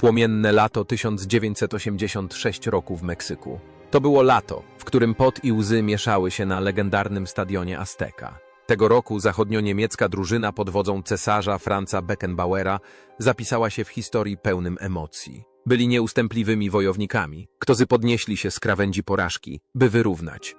Płomienne lato 1986 roku w Meksyku. To było lato, w którym pot i łzy mieszały się na legendarnym stadionie Azteka. Tego roku zachodnio-niemiecka drużyna pod wodzą cesarza Franza Beckenbauera zapisała się w historii pełnym emocji. Byli nieustępliwymi wojownikami, którzy podnieśli się z krawędzi porażki, by wyrównać.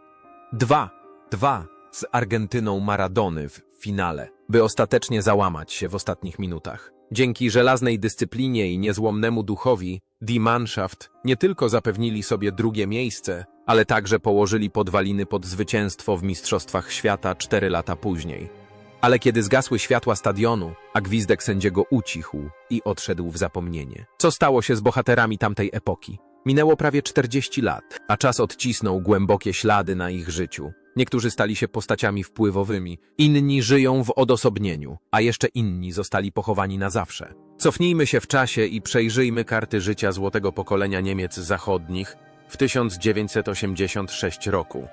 Dwa, dwa z Argentyną Maradony w finale, by ostatecznie załamać się w ostatnich minutach. Dzięki żelaznej dyscyplinie i niezłomnemu duchowi, Die Mannschaft nie tylko zapewnili sobie drugie miejsce, ale także położyli podwaliny pod zwycięstwo w Mistrzostwach Świata cztery lata później. Ale kiedy zgasły światła stadionu, a gwizdek sędziego ucichł i odszedł w zapomnienie. Co stało się z bohaterami tamtej epoki? Minęło prawie 40 lat, a czas odcisnął głębokie ślady na ich życiu. Niektórzy stali się postaciami wpływowymi, inni żyją w odosobnieniu, a jeszcze inni zostali pochowani na zawsze. Cofnijmy się w czasie i przejrzyjmy karty życia złotego pokolenia Niemiec zachodnich w 1986 roku.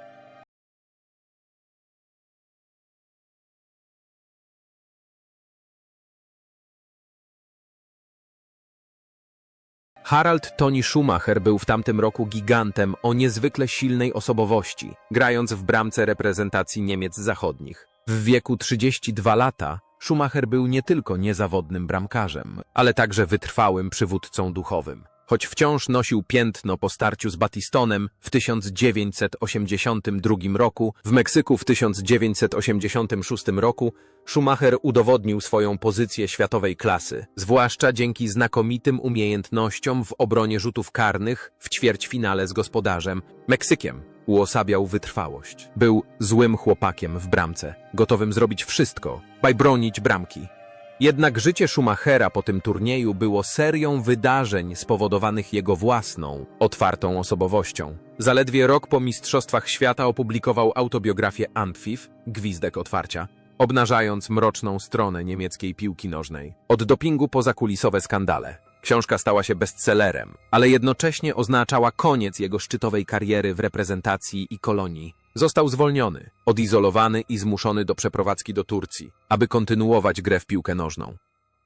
Harald Toni Schumacher był w tamtym roku gigantem o niezwykle silnej osobowości, grając w bramce reprezentacji Niemiec zachodnich. W wieku 32 lata Schumacher był nie tylko niezawodnym bramkarzem, ale także wytrwałym przywódcą duchowym. Choć wciąż nosił piętno po starciu z Batistonem w 1982 roku, w Meksyku w 1986 roku, Schumacher udowodnił swoją pozycję światowej klasy, zwłaszcza dzięki znakomitym umiejętnościom w obronie rzutów karnych w ćwierćfinale z gospodarzem, Meksykiem. Uosabiał wytrwałość. Był złym chłopakiem w bramce, gotowym zrobić wszystko, by bronić bramki. Jednak życie Schumachera po tym turnieju było serią wydarzeń spowodowanych jego własną, otwartą osobowością. Zaledwie rok po Mistrzostwach Świata opublikował autobiografię Antfif, Gwizdek Otwarcia, obnażając mroczną stronę niemieckiej piłki nożnej. Od dopingu po zakulisowe skandale. Książka stała się bestsellerem, ale jednocześnie oznaczała koniec jego szczytowej kariery w reprezentacji i kolonii. Został zwolniony, odizolowany i zmuszony do przeprowadzki do Turcji, aby kontynuować grę w piłkę nożną.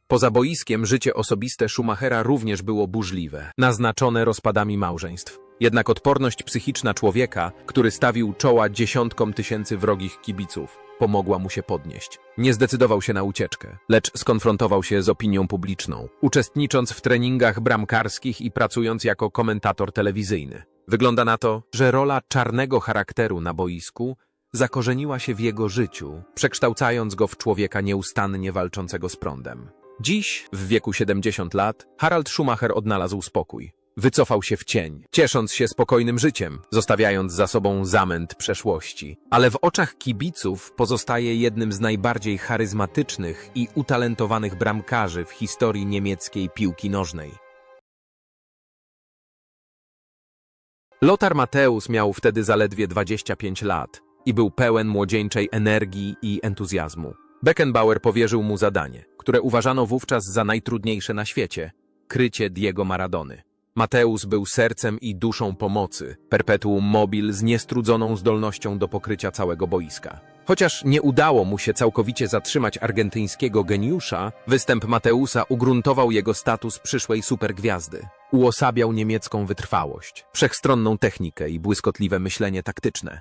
Poza boiskiem życie osobiste Schumachera również było burzliwe, naznaczone rozpadami małżeństw. Jednak odporność psychiczna człowieka, który stawił czoła dziesiątkom tysięcy wrogich kibiców, pomogła mu się podnieść. Nie zdecydował się na ucieczkę, lecz skonfrontował się z opinią publiczną, uczestnicząc w treningach bramkarskich i pracując jako komentator telewizyjny. Wygląda na to, że rola czarnego charakteru na boisku zakorzeniła się w jego życiu, przekształcając go w człowieka nieustannie walczącego z prądem. Dziś, w wieku 70 lat, Harald Schumacher odnalazł spokój. Wycofał się w cień, ciesząc się spokojnym życiem, zostawiając za sobą zamęt przeszłości. Ale w oczach kibiców pozostaje jednym z najbardziej charyzmatycznych i utalentowanych bramkarzy w historii niemieckiej piłki nożnej. Lothar Mateusz miał wtedy zaledwie 25 lat i był pełen młodzieńczej energii i entuzjazmu. Beckenbauer powierzył mu zadanie, które uważano wówczas za najtrudniejsze na świecie krycie Diego Maradony. Mateusz był sercem i duszą pomocy, perpetuum mobil z niestrudzoną zdolnością do pokrycia całego boiska. Chociaż nie udało mu się całkowicie zatrzymać argentyńskiego geniusza, występ Mateusza ugruntował jego status przyszłej supergwiazdy. Uosabiał niemiecką wytrwałość, wszechstronną technikę i błyskotliwe myślenie taktyczne.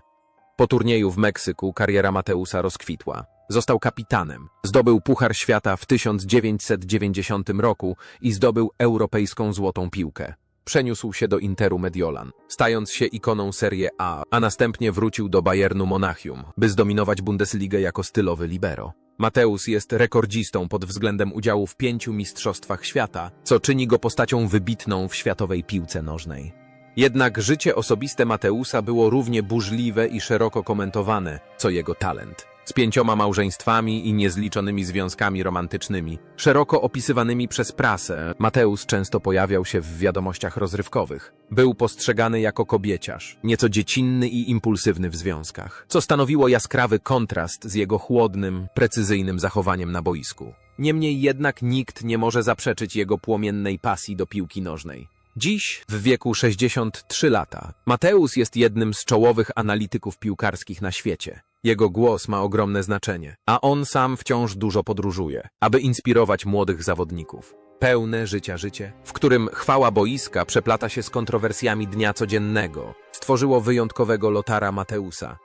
Po turnieju w Meksyku kariera Mateusza rozkwitła. Został kapitanem, zdobył Puchar Świata w 1990 roku i zdobył europejską złotą piłkę. Przeniósł się do Interu Mediolan, stając się ikoną Serie A, a następnie wrócił do Bayernu Monachium, by zdominować Bundesligę jako stylowy libero. Mateusz jest rekordzistą pod względem udziału w pięciu mistrzostwach świata, co czyni go postacią wybitną w światowej piłce nożnej. Jednak życie osobiste Mateusza było równie burzliwe i szeroko komentowane, co jego talent. Z pięcioma małżeństwami i niezliczonymi związkami romantycznymi, szeroko opisywanymi przez prasę, Mateusz często pojawiał się w wiadomościach rozrywkowych. Był postrzegany jako kobieciarz, nieco dziecinny i impulsywny w związkach, co stanowiło jaskrawy kontrast z jego chłodnym, precyzyjnym zachowaniem na boisku. Niemniej jednak nikt nie może zaprzeczyć jego płomiennej pasji do piłki nożnej. Dziś, w wieku 63 lata, Mateusz jest jednym z czołowych analityków piłkarskich na świecie. Jego głos ma ogromne znaczenie, a on sam wciąż dużo podróżuje, aby inspirować młodych zawodników. pełne życia życie, w którym chwała boiska przeplata się z kontrowersjami dnia codziennego, stworzyło wyjątkowego Lotara Mateusa.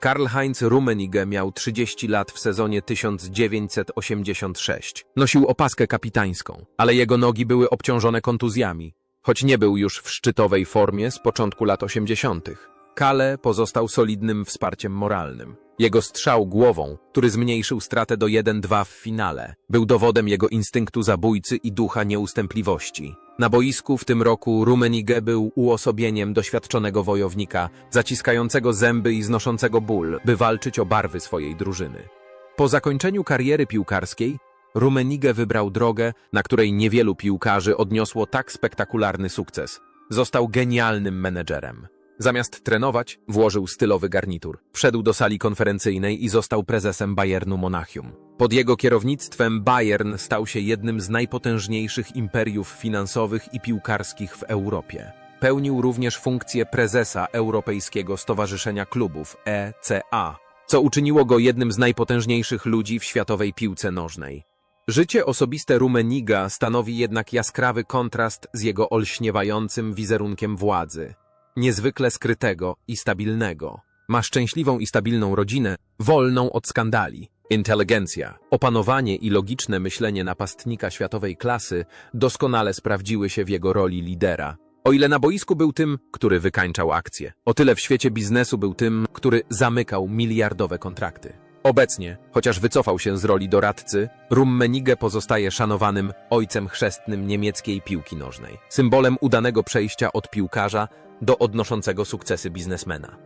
Karl-Heinz Rummenigge miał 30 lat w sezonie 1986. Nosił opaskę kapitańską, ale jego nogi były obciążone kontuzjami, choć nie był już w szczytowej formie z początku lat 80. Kale pozostał solidnym wsparciem moralnym. Jego strzał głową, który zmniejszył stratę do 1-2 w finale, był dowodem jego instynktu zabójcy i ducha nieustępliwości. Na boisku w tym roku Rummenigge był uosobieniem doświadczonego wojownika, zaciskającego zęby i znoszącego ból, by walczyć o barwy swojej drużyny. Po zakończeniu kariery piłkarskiej Rummenigge wybrał drogę, na której niewielu piłkarzy odniosło tak spektakularny sukces. Został genialnym menedżerem. Zamiast trenować, włożył stylowy garnitur. Wszedł do sali konferencyjnej i został prezesem Bayernu Monachium. Pod jego kierownictwem Bayern stał się jednym z najpotężniejszych imperiów finansowych i piłkarskich w Europie. Pełnił również funkcję prezesa Europejskiego Stowarzyszenia Klubów ECA, co uczyniło go jednym z najpotężniejszych ludzi w światowej piłce nożnej. Życie osobiste Rumeniga stanowi jednak jaskrawy kontrast z jego olśniewającym wizerunkiem władzy. Niezwykle skrytego i stabilnego. Ma szczęśliwą i stabilną rodzinę, wolną od skandali. Inteligencja, opanowanie i logiczne myślenie napastnika światowej klasy doskonale sprawdziły się w jego roli lidera. O ile na boisku był tym, który wykańczał akcje, o tyle w świecie biznesu był tym, który zamykał miliardowe kontrakty. Obecnie, chociaż wycofał się z roli doradcy, Rummenigge pozostaje szanowanym ojcem chrzestnym niemieckiej piłki nożnej, symbolem udanego przejścia od piłkarza do odnoszącego sukcesy biznesmena.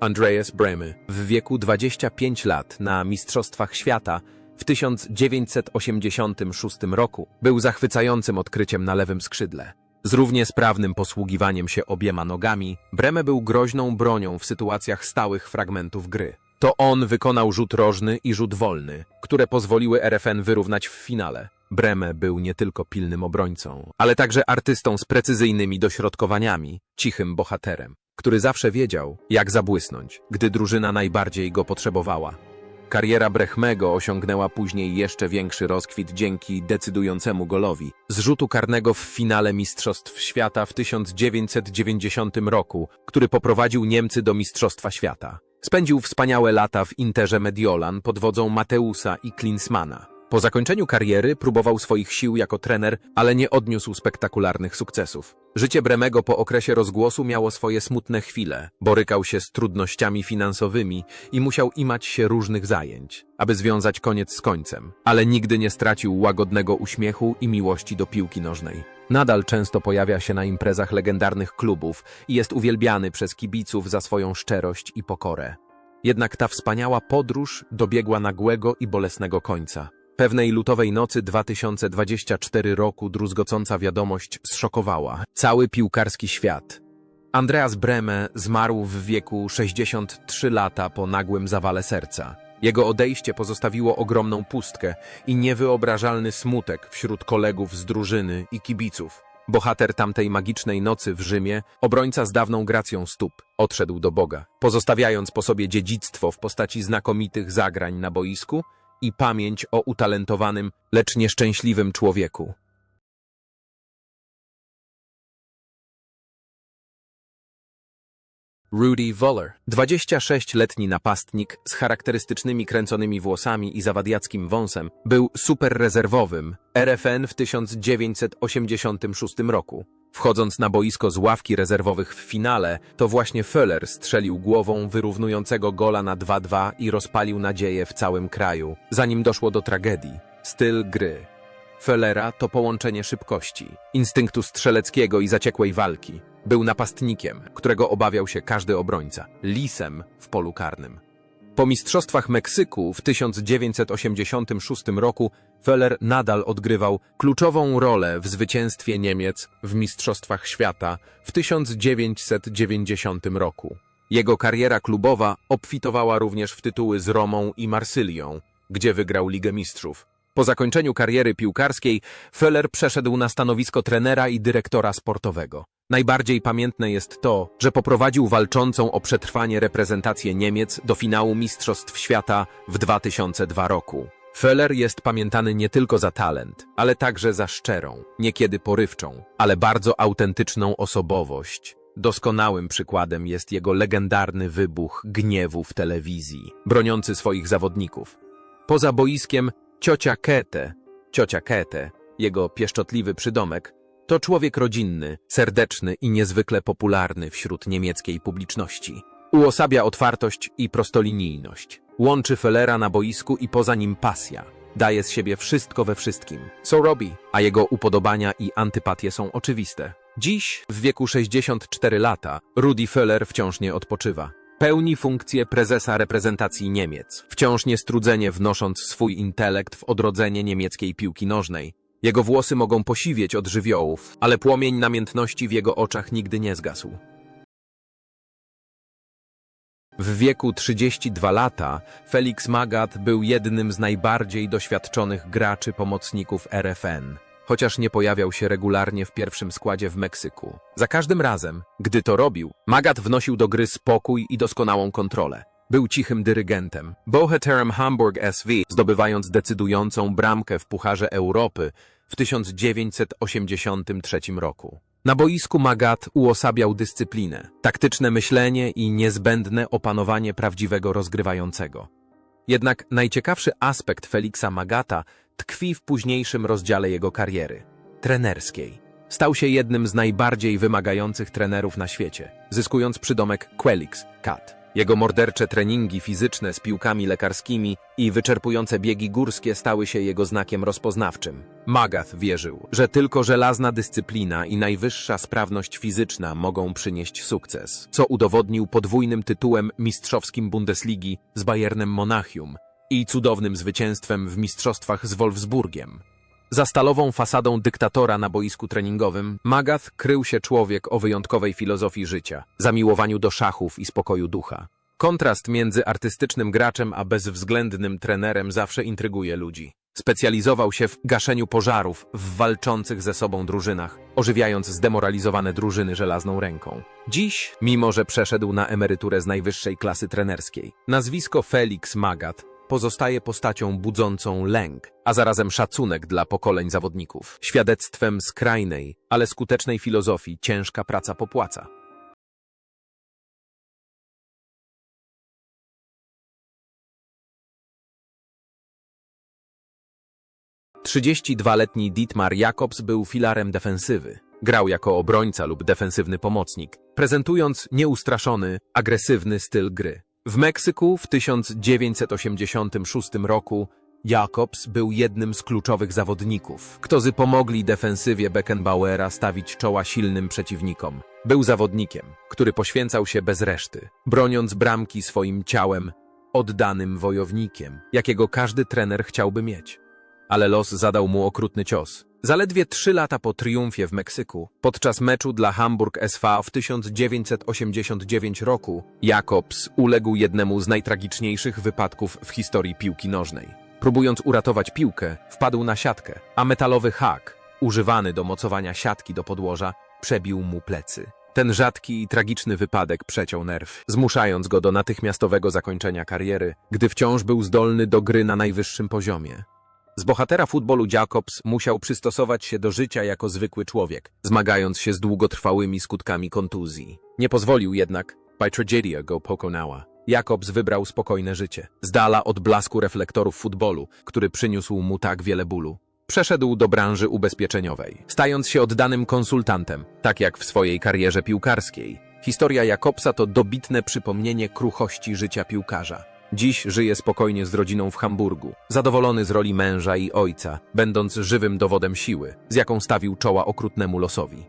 Andreas Breme w wieku 25 lat na Mistrzostwach Świata w 1986 roku był zachwycającym odkryciem na lewym skrzydle. Z równie sprawnym posługiwaniem się obiema nogami, Breme był groźną bronią w sytuacjach stałych fragmentów gry. To on wykonał rzut rożny i rzut wolny, które pozwoliły RFN wyrównać w finale. Breme był nie tylko pilnym obrońcą, ale także artystą z precyzyjnymi dośrodkowaniami, cichym bohaterem, który zawsze wiedział, jak zabłysnąć, gdy drużyna najbardziej go potrzebowała. Kariera Brechmego osiągnęła później jeszcze większy rozkwit dzięki decydującemu golowi z rzutu karnego w finale Mistrzostw Świata w 1990 roku, który poprowadził Niemcy do Mistrzostwa Świata. Spędził wspaniałe lata w Interze Mediolan pod wodzą Mateusa i Klinsmana. Po zakończeniu kariery próbował swoich sił jako trener, ale nie odniósł spektakularnych sukcesów. Życie Bremego po okresie rozgłosu miało swoje smutne chwile. Borykał się z trudnościami finansowymi i musiał imać się różnych zajęć, aby związać koniec z końcem, ale nigdy nie stracił łagodnego uśmiechu i miłości do piłki nożnej. Nadal często pojawia się na imprezach legendarnych klubów i jest uwielbiany przez kibiców za swoją szczerość i pokorę. Jednak ta wspaniała podróż dobiegła nagłego i bolesnego końca. Pewnej lutowej nocy 2024 roku druzgocąca wiadomość zszokowała cały piłkarski świat. Andreas Breme zmarł w wieku 63 lata po nagłym zawale serca. Jego odejście pozostawiło ogromną pustkę i niewyobrażalny smutek wśród kolegów z drużyny i kibiców. Bohater tamtej magicznej nocy w Rzymie, obrońca z dawną gracją stóp, odszedł do Boga, pozostawiając po sobie dziedzictwo w postaci znakomitych zagrań na boisku i pamięć o utalentowanym, lecz nieszczęśliwym człowieku. Rudy Voller, 26-letni napastnik z charakterystycznymi kręconymi włosami i zawadiackim wąsem, był superrezerwowym RFN w 1986 roku. Wchodząc na boisko z ławki rezerwowych w finale, to właśnie Föller strzelił głową wyrównującego gola na 2-2 i rozpalił nadzieję w całym kraju, zanim doszło do tragedii. Styl gry. Föllera to połączenie szybkości, instynktu strzeleckiego i zaciekłej walki. Był napastnikiem, którego obawiał się każdy obrońca, lisem w polu karnym. Po Mistrzostwach Meksyku w 1986 roku Feller nadal odgrywał kluczową rolę w zwycięstwie Niemiec w Mistrzostwach Świata w 1990 roku. Jego kariera klubowa obfitowała również w tytuły z Romą i Marsylią, gdzie wygrał Ligę Mistrzów. Po zakończeniu kariery piłkarskiej Feller przeszedł na stanowisko trenera i dyrektora sportowego. Najbardziej pamiętne jest to, że poprowadził walczącą o przetrwanie reprezentację Niemiec do finału Mistrzostw Świata w 2002 roku. Feller jest pamiętany nie tylko za talent, ale także za szczerą, niekiedy porywczą, ale bardzo autentyczną osobowość. Doskonałym przykładem jest jego legendarny wybuch gniewu w telewizji, broniący swoich zawodników. Poza boiskiem ciocia Kete, ciocia Kete, jego pieszczotliwy przydomek, to człowiek rodzinny, serdeczny i niezwykle popularny wśród niemieckiej publiczności. Uosabia otwartość i prostolinijność. Łączy Fellera na boisku i poza nim pasja. Daje z siebie wszystko we wszystkim, co robi, a jego upodobania i antypatie są oczywiste. Dziś, w wieku 64 lata, Rudi Feller wciąż nie odpoczywa. Pełni funkcję prezesa reprezentacji Niemiec, wciąż niestrudzenie wnosząc swój intelekt w odrodzenie niemieckiej piłki nożnej. Jego włosy mogą posiwieć od żywiołów, ale płomień namiętności w jego oczach nigdy nie zgasł. W wieku 32 lata Felix Magath był jednym z najbardziej doświadczonych graczy pomocników RFN, chociaż nie pojawiał się regularnie w pierwszym składzie w Meksyku. Za każdym razem, gdy to robił, Magath wnosił do gry spokój i doskonałą kontrolę. Był cichym dyrygentem, bohaterem Hamburg SV, zdobywając decydującą bramkę w Pucharze Europy w 1983 roku. Na boisku Magat uosabiał dyscyplinę, taktyczne myślenie i niezbędne opanowanie prawdziwego rozgrywającego. Jednak najciekawszy aspekt Feliksa Magata tkwi w późniejszym rozdziale jego kariery trenerskiej. Stał się jednym z najbardziej wymagających trenerów na świecie, zyskując przydomek Quelix Cat. Jego mordercze treningi fizyczne z piłkami lekarskimi i wyczerpujące biegi górskie stały się jego znakiem rozpoznawczym. Magath wierzył, że tylko żelazna dyscyplina i najwyższa sprawność fizyczna mogą przynieść sukces, co udowodnił podwójnym tytułem mistrzowskim Bundesligi z Bayernem Monachium i cudownym zwycięstwem w mistrzostwach z Wolfsburgiem. Za stalową fasadą dyktatora na boisku treningowym Magath krył się człowiek o wyjątkowej filozofii życia, zamiłowaniu do szachów i spokoju ducha. Kontrast między artystycznym graczem a bezwzględnym trenerem zawsze intryguje ludzi. Specjalizował się w gaszeniu pożarów w walczących ze sobą drużynach, ożywiając zdemoralizowane drużyny żelazną ręką. Dziś, mimo że przeszedł na emeryturę z najwyższej klasy trenerskiej, nazwisko Felix Magath pozostaje postacią budzącą lęk, a zarazem szacunek dla pokoleń zawodników. Świadectwem skrajnej, ale skutecznej filozofii ciężka praca popłaca. Trzydzieści-dwaletni Dietmar Jakobs był filarem defensywy. Grał jako obrońca lub defensywny pomocnik, prezentując nieustraszony, agresywny styl gry. W Meksyku w 1986 roku Jakobs był jednym z kluczowych zawodników, którzy pomogli defensywie Beckenbauera stawić czoła silnym przeciwnikom. Był zawodnikiem, który poświęcał się bez reszty, broniąc bramki swoim ciałem, oddanym wojownikiem, jakiego każdy trener chciałby mieć. Ale los zadał mu okrutny cios. Zaledwie trzy lata po triumfie w Meksyku, podczas meczu dla Hamburg SV w 1989 roku, Jakobs uległ jednemu z najtragiczniejszych wypadków w historii piłki nożnej. Próbując uratować piłkę, wpadł na siatkę, a metalowy hak, używany do mocowania siatki do podłoża, przebił mu plecy. Ten rzadki i tragiczny wypadek przeciął nerw, zmuszając go do natychmiastowego zakończenia kariery, gdy wciąż był zdolny do gry na najwyższym poziomie. Z bohatera futbolu Jacobs musiał przystosować się do życia jako zwykły człowiek, zmagając się z długotrwałymi skutkami kontuzji. Nie pozwolił jednak, by tragedia go pokonała. Jacobs wybrał spokojne życie, z dala od blasku reflektorów futbolu, który przyniósł mu tak wiele bólu. Przeszedł do branży ubezpieczeniowej, stając się oddanym konsultantem, tak jak w swojej karierze piłkarskiej. Historia Jakobsa to dobitne przypomnienie kruchości życia piłkarza. Dziś żyje spokojnie z rodziną w Hamburgu, zadowolony z roli męża i ojca, będąc żywym dowodem siły, z jaką stawił czoła okrutnemu losowi.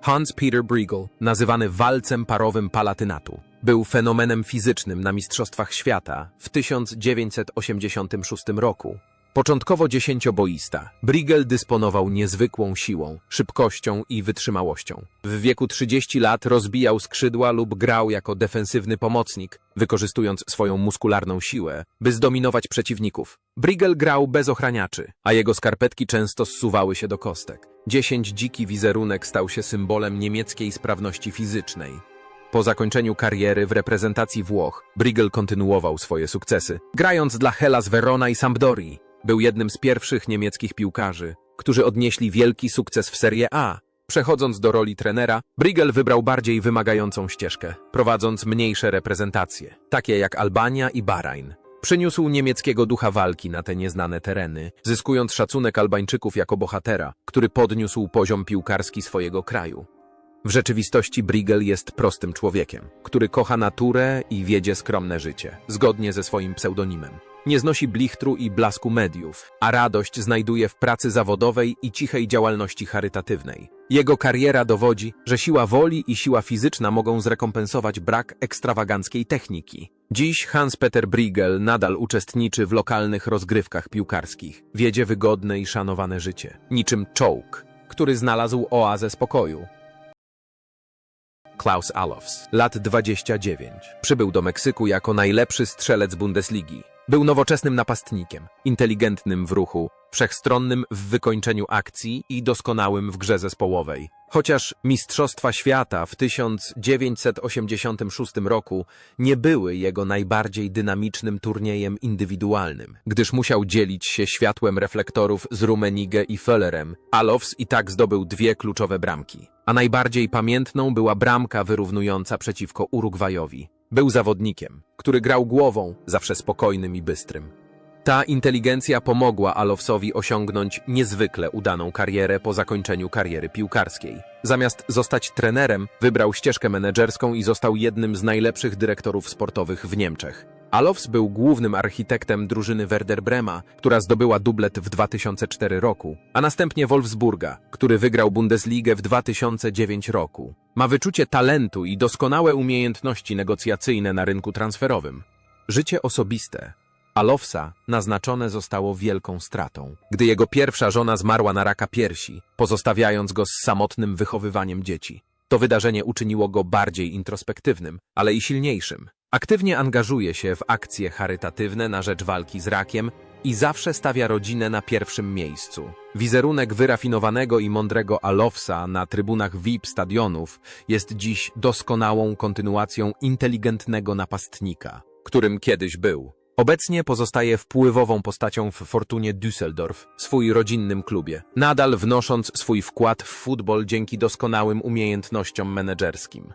Hans-Peter Briegel, nazywany walcem parowym palatynatu, był fenomenem fizycznym na Mistrzostwach Świata w 1986 roku. Początkowo dziesięcioboista, Brigel dysponował niezwykłą siłą, szybkością i wytrzymałością. W wieku 30 lat rozbijał skrzydła lub grał jako defensywny pomocnik, wykorzystując swoją muskularną siłę, by zdominować przeciwników. Brigel grał bez ochraniaczy, a jego skarpetki często zsuwały się do kostek. Dziesięć dziki wizerunek stał się symbolem niemieckiej sprawności fizycznej. Po zakończeniu kariery w reprezentacji Włoch, Brigel kontynuował swoje sukcesy, grając dla Hellas Verona i Sampdorii. Był jednym z pierwszych niemieckich piłkarzy, którzy odnieśli wielki sukces w Serie A. Przechodząc do roli trenera, Brigel wybrał bardziej wymagającą ścieżkę, prowadząc mniejsze reprezentacje, takie jak Albania i Bahrain. Przyniósł niemieckiego ducha walki na te nieznane tereny, zyskując szacunek Albańczyków jako bohatera, który podniósł poziom piłkarski swojego kraju. W rzeczywistości Brigel jest prostym człowiekiem, który kocha naturę i wiedzie skromne życie, zgodnie ze swoim pseudonimem. Nie znosi blichtru i blasku mediów, a radość znajduje w pracy zawodowej i cichej działalności charytatywnej. Jego kariera dowodzi, że siła woli i siła fizyczna mogą zrekompensować brak ekstrawaganckiej techniki. Dziś Hans-Peter Brigel nadal uczestniczy w lokalnych rozgrywkach piłkarskich. Wiedzie wygodne i szanowane życie, niczym czołg, który znalazł oazę spokoju. Klaus Allofs, lat 29. Przybył do Meksyku jako najlepszy strzelec Bundesligi. Był nowoczesnym napastnikiem, inteligentnym w ruchu, wszechstronnym w wykończeniu akcji i doskonałym w grze zespołowej. Chociaż Mistrzostwa Świata w 1986 roku nie były jego najbardziej dynamicznym turniejem indywidualnym, gdyż musiał dzielić się światłem reflektorów z Rummenigge i Föllerem, Alofs i tak zdobył dwie kluczowe bramki. A najbardziej pamiętną była bramka wyrównująca przeciwko Urugwajowi. Był zawodnikiem, który grał głową, zawsze spokojnym i bystrym. Ta inteligencja pomogła Alofsowi osiągnąć niezwykle udaną karierę po zakończeniu kariery piłkarskiej. Zamiast zostać trenerem, wybrał ścieżkę menedżerską i został jednym z najlepszych dyrektorów sportowych w Niemczech. Alofs był głównym architektem drużyny Werder Brema, która zdobyła dublet w 2004 roku, a następnie Wolfsburga, który wygrał Bundesligę w 2009 roku. Ma wyczucie talentu i doskonałe umiejętności negocjacyjne na rynku transferowym. Życie osobiste Alofsa naznaczone zostało wielką stratą, gdy jego pierwsza żona zmarła na raka piersi, pozostawiając go z samotnym wychowywaniem dzieci. To wydarzenie uczyniło go bardziej introspektywnym, ale i silniejszym. Aktywnie angażuje się w akcje charytatywne na rzecz walki z rakiem i zawsze stawia rodzinę na pierwszym miejscu. Wizerunek wyrafinowanego i mądrego Alofsa na trybunach VIP stadionów jest dziś doskonałą kontynuacją inteligentnego napastnika, którym kiedyś był. Obecnie pozostaje wpływową postacią w Fortunie Düsseldorf, swój rodzinnym klubie, nadal wnosząc swój wkład w futbol dzięki doskonałym umiejętnościom menedżerskim.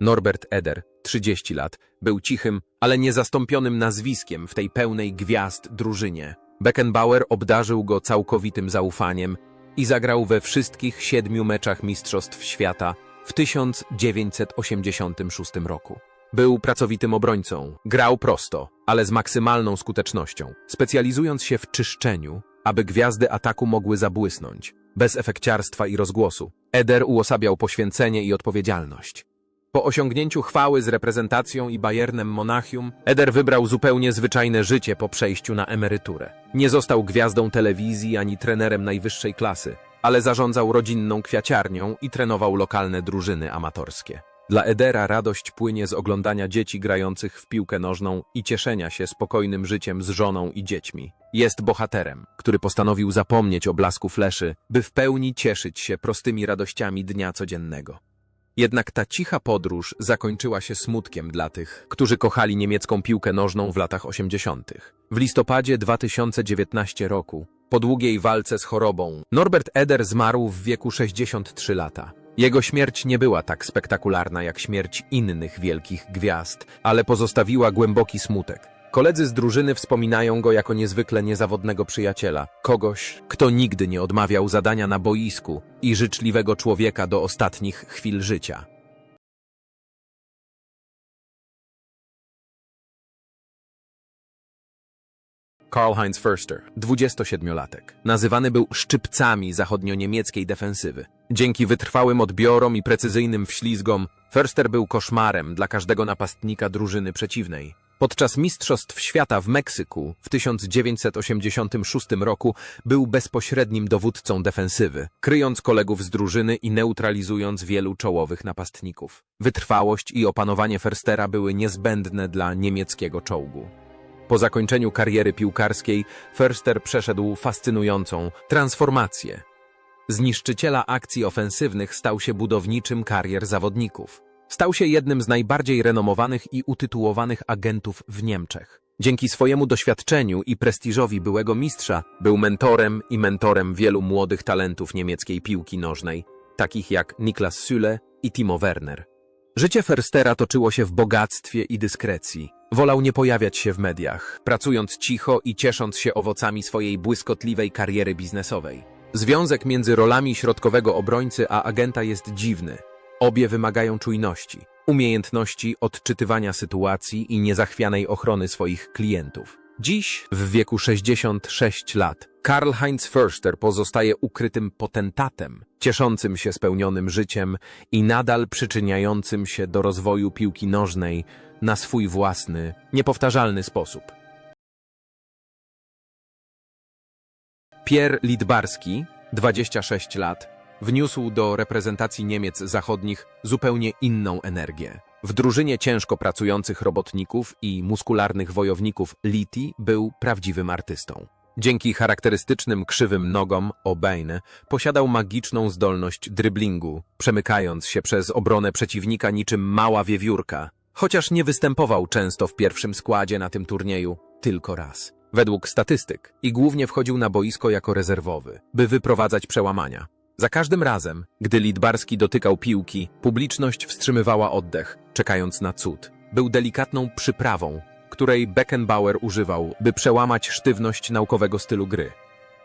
Norbert Eder, 30 lat, był cichym, ale niezastąpionym nazwiskiem w tej pełnej gwiazd drużynie. Beckenbauer obdarzył go całkowitym zaufaniem i zagrał we wszystkich siedmiu meczach Mistrzostw Świata w 1986 roku. Był pracowitym obrońcą, grał prosto, ale z maksymalną skutecznością, specjalizując się w czyszczeniu, aby gwiazdy ataku mogły zabłysnąć, bez efekciarstwa i rozgłosu. Eder uosabiał poświęcenie i odpowiedzialność. Po osiągnięciu chwały z reprezentacją i Bayernem Monachium, Eder wybrał zupełnie zwyczajne życie po przejściu na emeryturę. Nie został gwiazdą telewizji ani trenerem najwyższej klasy, ale zarządzał rodzinną kwiaciarnią i trenował lokalne drużyny amatorskie. Dla Edera radość płynie z oglądania dzieci grających w piłkę nożną i cieszenia się spokojnym życiem z żoną i dziećmi. Jest bohaterem, który postanowił zapomnieć o blasku fleszy, by w pełni cieszyć się prostymi radościami dnia codziennego. Jednak ta cicha podróż zakończyła się smutkiem dla tych, którzy kochali niemiecką piłkę nożną w latach 80. W listopadzie 2019 roku, po długiej walce z chorobą, Norbert Eder zmarł w wieku 63 lata. Jego śmierć nie była tak spektakularna jak śmierć innych wielkich gwiazd, ale pozostawiła głęboki smutek. Koledzy z drużyny wspominają go jako niezwykle niezawodnego przyjaciela, kogoś, kto nigdy nie odmawiał zadania na boisku i życzliwego człowieka do ostatnich chwil życia. Karl-Heinz Förster, 27-latek. Nazywany był szczypcami zachodnio-niemieckiej defensywy. Dzięki wytrwałym odbiorom i precyzyjnym wślizgom, Förster był koszmarem dla każdego napastnika drużyny przeciwnej. Podczas Mistrzostw Świata w Meksyku w 1986 roku był bezpośrednim dowódcą defensywy, kryjąc kolegów z drużyny i neutralizując wielu czołowych napastników. Wytrwałość i opanowanie Ferstera były niezbędne dla niemieckiego czołgu. Po zakończeniu kariery piłkarskiej Förster przeszedł fascynującą transformację. Z niszczyciela akcji ofensywnych stał się budowniczym karier zawodników. Stał się jednym z najbardziej renomowanych i utytułowanych agentów w Niemczech. Dzięki swojemu doświadczeniu i prestiżowi byłego mistrza był mentorem i mentorem wielu młodych talentów niemieckiej piłki nożnej, takich jak Niklas Süle i Timo Werner. Życie Förstera toczyło się w bogactwie i dyskrecji. Wolał nie pojawiać się w mediach, pracując cicho i ciesząc się owocami swojej błyskotliwej kariery biznesowej. Związek między rolami środkowego obrońcy a agenta jest dziwny. Obie wymagają czujności, umiejętności odczytywania sytuacji i niezachwianej ochrony swoich klientów. Dziś, w wieku 66 lat, Karl-Heinz Förster pozostaje ukrytym potentatem, cieszącym się spełnionym życiem i nadal przyczyniającym się do rozwoju piłki nożnej na swój własny, niepowtarzalny sposób. Pierre Lidbarski, 26 lat, wniósł do reprezentacji Niemiec zachodnich zupełnie inną energię. W drużynie ciężko pracujących robotników i muskularnych wojowników Liti był prawdziwym artystą. Dzięki charakterystycznym krzywym nogom O'Bain posiadał magiczną zdolność dryblingu, przemykając się przez obronę przeciwnika niczym mała wiewiórka, chociaż nie występował często w pierwszym składzie na tym turnieju, tylko raz. Według statystyk i głównie wchodził na boisko jako rezerwowy, by wyprowadzać przełamania. Za każdym razem, gdy Lidbarski dotykał piłki, publiczność wstrzymywała oddech, czekając na cud. Był delikatną przyprawą, której Beckenbauer używał, by przełamać sztywność naukowego stylu gry.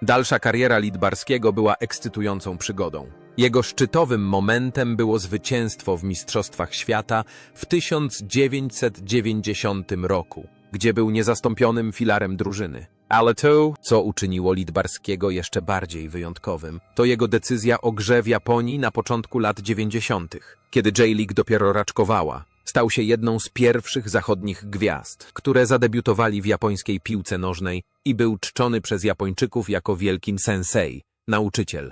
Dalsza kariera Lidbarskiego była ekscytującą przygodą. Jego szczytowym momentem było zwycięstwo w Mistrzostwach Świata w 1990 roku, gdzie był niezastąpionym filarem drużyny. Ale to, co uczyniło Lidbarskiego jeszcze bardziej wyjątkowym, to jego decyzja o grze w Japonii na początku lat 90., kiedy J-League dopiero raczkowała. Stał się jedną z pierwszych zachodnich gwiazd, które zadebiutowali w japońskiej piłce nożnej i był czczony przez Japończyków jako wielkim sensei, nauczyciel.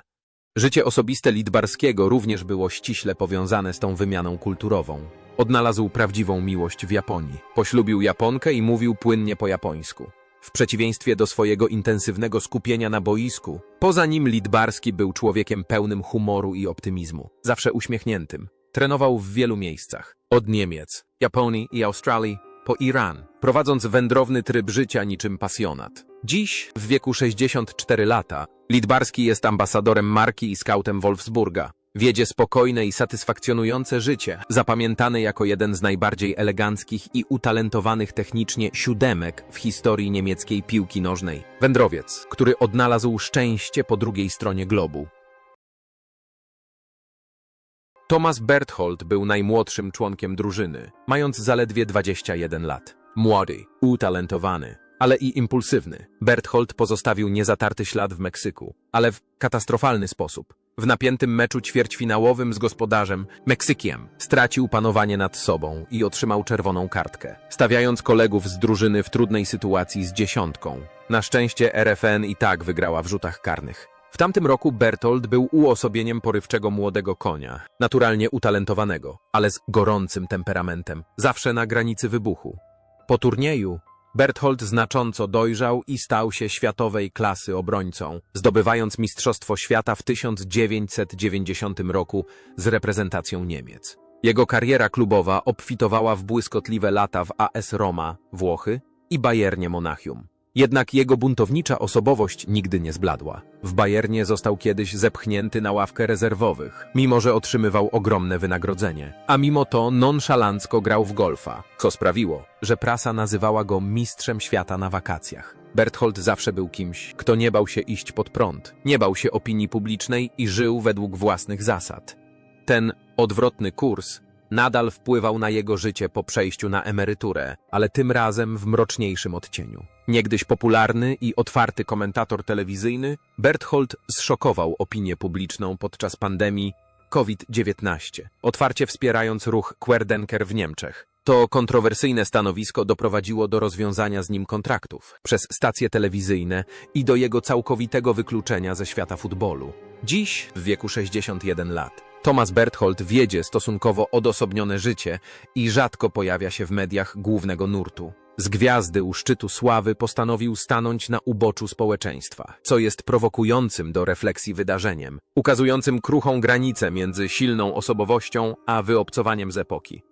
Życie osobiste Lidbarskiego również było ściśle powiązane z tą wymianą kulturową. Odnalazł prawdziwą miłość w Japonii. Poślubił Japonkę i mówił płynnie po japońsku. W przeciwieństwie do swojego intensywnego skupienia na boisku, poza nim Lidbarski był człowiekiem pełnym humoru i optymizmu, zawsze uśmiechniętym. Trenował w wielu miejscach, od Niemiec, Japonii i Australii po Iran, prowadząc wędrowny tryb życia niczym pasjonat. Dziś, w wieku 64 lata, Lidbarski jest ambasadorem marki i skautem Wolfsburga. Wiedzie spokojne i satysfakcjonujące życie, zapamiętane jako jeden z najbardziej eleganckich i utalentowanych technicznie siódemek w historii niemieckiej piłki nożnej. Wędrowiec, który odnalazł szczęście po drugiej stronie globu. Thomas Berthold był najmłodszym członkiem drużyny, mając zaledwie 21 lat. Młody, utalentowany, ale i impulsywny. Berthold pozostawił niezatarty ślad w Meksyku, ale w katastrofalny sposób. W napiętym meczu ćwierćfinałowym z gospodarzem, Meksykiem, stracił panowanie nad sobą i otrzymał czerwoną kartkę, stawiając kolegów z drużyny w trudnej sytuacji z dziesiątką. Na szczęście RFN i tak wygrała w rzutach karnych. W tamtym roku Bertold był uosobieniem porywczego młodego konia, naturalnie utalentowanego, ale z gorącym temperamentem, zawsze na granicy wybuchu. Po turnieju Berthold znacząco dojrzał i stał się światowej klasy obrońcą, zdobywając Mistrzostwo Świata w 1990 roku z reprezentacją Niemiec. Jego kariera klubowa obfitowała w błyskotliwe lata w AS Roma, Włochy i Bayernie Monachium. Jednak jego buntownicza osobowość nigdy nie zbladła. W Bayernie został kiedyś zepchnięty na ławkę rezerwowych, mimo że otrzymywał ogromne wynagrodzenie. A mimo to nonszalancko grał w golfa, co sprawiło, że prasa nazywała go mistrzem świata na wakacjach. Berthold zawsze był kimś, kto nie bał się iść pod prąd, nie bał się opinii publicznej i żył według własnych zasad. Ten odwrotny kurs nadal wpływał na jego życie po przejściu na emeryturę, ale tym razem w mroczniejszym odcieniu. Niegdyś popularny i otwarty komentator telewizyjny, Berthold zszokował opinię publiczną podczas pandemii COVID-19, otwarcie wspierając ruch Querdenker w Niemczech. To kontrowersyjne stanowisko doprowadziło do rozwiązania z nim kontraktów przez stacje telewizyjne i do jego całkowitego wykluczenia ze świata futbolu. Dziś, w wieku 61 lat, Thomas Berthold wiedzie stosunkowo odosobnione życie i rzadko pojawia się w mediach głównego nurtu. Z gwiazdy u szczytu sławy postanowił stanąć na uboczu społeczeństwa, co jest prowokującym do refleksji wydarzeniem, ukazującym kruchą granicę między silną osobowością a wyobcowaniem z epoki.